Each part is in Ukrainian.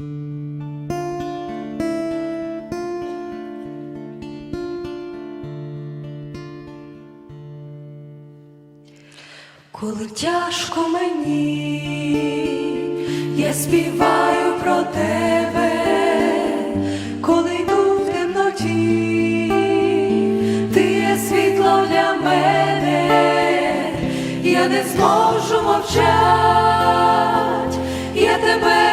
Коли тяжко мені, я співаю про тебе, коли йду в темноті, ти є світло для мене, я не зможу мовчать, я тебе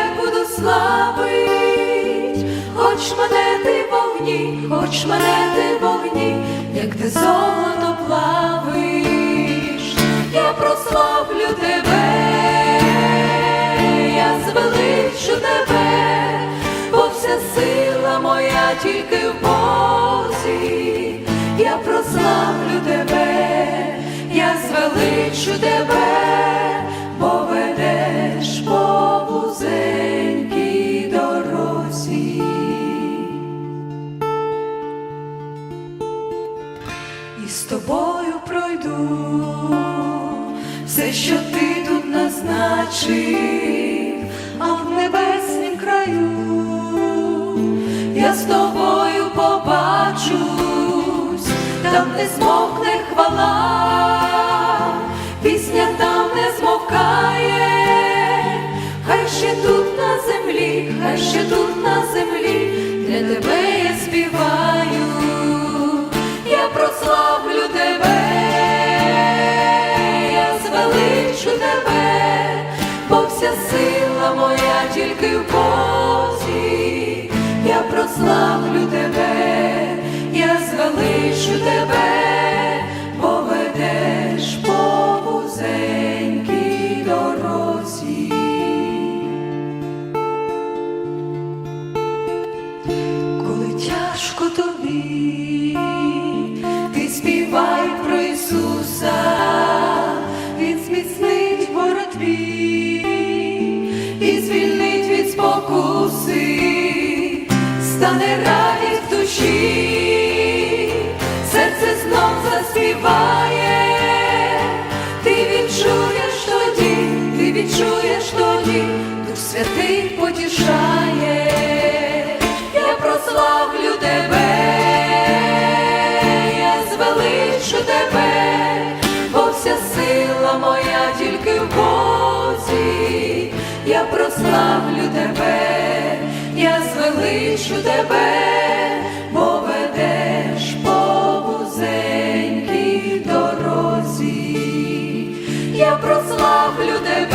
славить, хоч мене ти вогні, хоч мене ти вогні, як ти золото плавиш, я прославлю тебе, я звеличу тебе, бо вся сила моя тільки в Бозі, я прославлю тебе, я звеличу тебе, з тобою пройду. Все, що ти тут назначив, а в небеснім краю я з тобою побачусь, там не змокне хвала, пісня там не змовкає, хай ще тут на землі, хай ще тут на землі, тільки в Бозі, я прославлю тебе, я звеличу тебе, бо ведеш по вузенькій дорозі. коли тяжко тобі, відчуєш Дух Святий потішає, я прославлю тебе, я звеличу тебе, бо вся сила моя тільки в Бозі, я прославлю тебе, я звеличу тебе, бо по вузенькій дорозі, я прославлю тебе,